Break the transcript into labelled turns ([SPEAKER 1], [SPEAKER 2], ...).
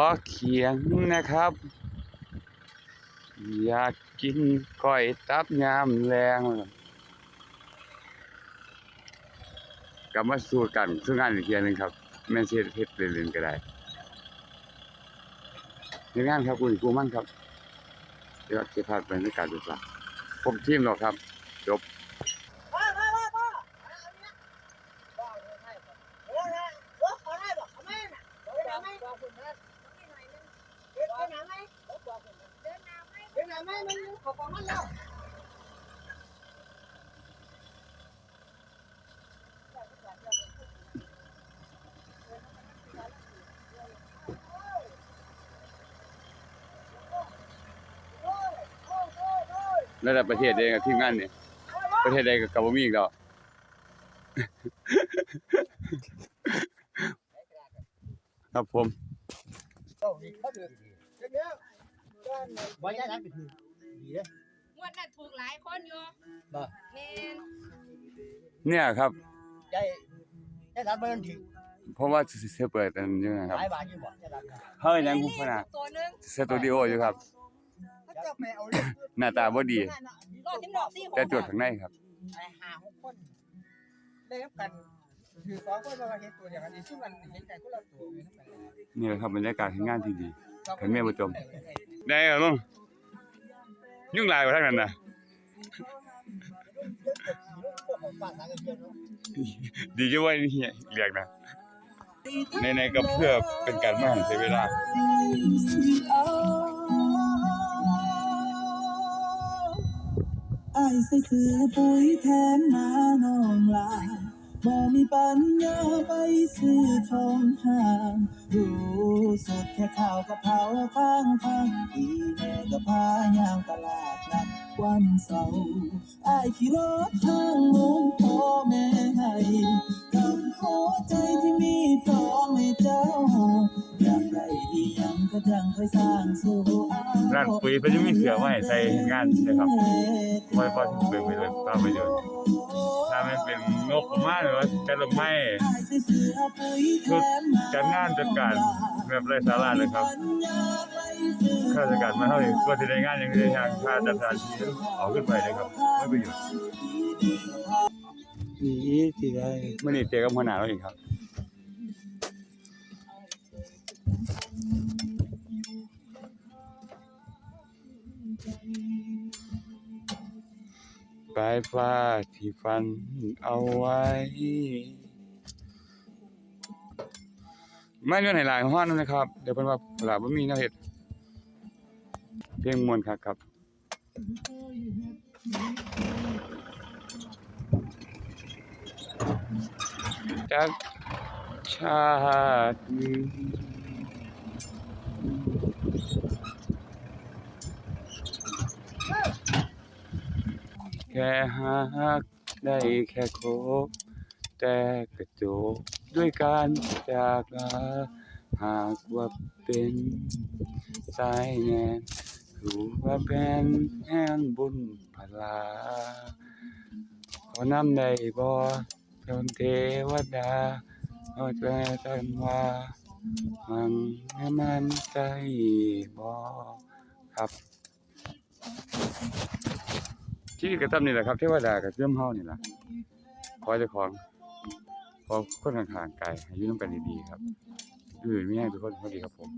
[SPEAKER 1] ขอเขียงนะครับ อยากกินก้อยตับยามแรงกลับมาสู่กันสู่งานอีกเทียหนึงครับแม่นสิเฮ็ดเฮ็ดเล่นก็ได้ในงานครับคุณครูมั่นครับเดี๋ยวจะพาไปบรรยากาศดูสักผมทีมหรอกครับ จบ
[SPEAKER 2] พ่อพ่อพ่อพ่อเอาเนี่ยพ่อเอาให้พ่อเอาให้รถเอาให้บอกเอาแม่น่ะเอาไปไหนบอกคุณนะเดิน ไหมเดินหน้าไหมเดินหน้าไหมมันขอบของมันแล้ว
[SPEAKER 1] ระดับประเทศเองกับทีมงานเนี่ยประเทศใดก็กับบ่มีอีกดอกครับผม
[SPEAKER 2] วบ่ย้ายนั้นไปถือดีเด้
[SPEAKER 3] งวดนั้นถูกหลายคนอยู่
[SPEAKER 2] บ่
[SPEAKER 3] แม่น
[SPEAKER 1] เนี่ยครับ
[SPEAKER 2] ย้ายย้ายนั้นบ่ถือ
[SPEAKER 1] เพราะว่าสิเปิดอันนี้นะครับ
[SPEAKER 2] หลายบาทอยู่บ่ย้ายนั้น
[SPEAKER 1] เฮ้ยยังผู้พนะ
[SPEAKER 3] ตัวหนึง
[SPEAKER 1] สตูดิโออยู่ครับ
[SPEAKER 2] เขาจะไปเอาเรื่อง
[SPEAKER 1] หน้าตาบ่ดี
[SPEAKER 3] รอดที่ดอกสี่หก
[SPEAKER 1] แต่ตรวจข้างในครับ
[SPEAKER 2] ไอ้ห้าหกคนได้รับกัน ถือสองคนมาเห็นตัวเดียวกันอีกซึ่งมันเห็นกันคนละตัวอยู่ทั้งนั้น
[SPEAKER 1] นี่แหละครับบรรยากาศที่งานที่ดีเห็นแม่บ่จมได้ครับลุงยุ่งหลายกว่าทางนั้นน่ะดีจังว่านี่เรียกนะในๆก็เพื่อเป็นการไม่ให้เสียเวลา
[SPEAKER 4] อายใส่เสื้อปุ๋ยแทนมาน้องลา บ่มีปัญญาไปซื้อทองห่างรู้สดแค่ข้าวกะเพราข้างทางอีแม่ก็พายางตลาดนัดวันเสาร์อายขี่รถทางลงพ่อแม่ให้กับหัวใจที่มีพร้อมให้เจ้าอยากได้อีหยังก็จังค่อยสร้างสู่เอา
[SPEAKER 1] ร้านปุ๋ยเพิ่นจะมีเสื้อไว้ให้ใส่งานนะครับไว้พอสิเบิ่งไปเลยภาพยนตร์ถ้ามันเป็นงบประมาณหรือว่าจัดดอกไม้ชุดจัดงานจัดการแบบไร้สาระเลยครับข้าราชการมาเท่านี้ก็สิได้งานอย่างนี้ทางค่าจัดสถานที่เอาขึ้นไปเลยครับไม่ประโยชน์นี่ที่ได้มื้อนี้เจอกับหัวหน้าเราอีกครับ ปลายฟ้าที่ฝันเอาไว้ไม่เรื่องไหนหลายห้อนนะครับ เดี๋ยวเพิ่นว่าหลาบ่มีแนวเฮ็ดเพลงมวนคักครับจากชาติหนึ่งแค่หัก ได้แค่คบ แต่กระจกด้วยการจากลา หากว่าเป็นสายแนนถือว่าเป็นแห่งบุญพลาขอนำได้บ่จนเทวดาเอาใจกันว่ามันให้มันใจบ่ครับ ชีวิตก็ทำนี่แหละครับเทวดาก็เชื่อมเฮานี่แหละคอเจ้าของคอคนห่างๆกลอายุต้อยู่นำกันดีๆครับอือไมีให้ทุกคนพอดีครับผม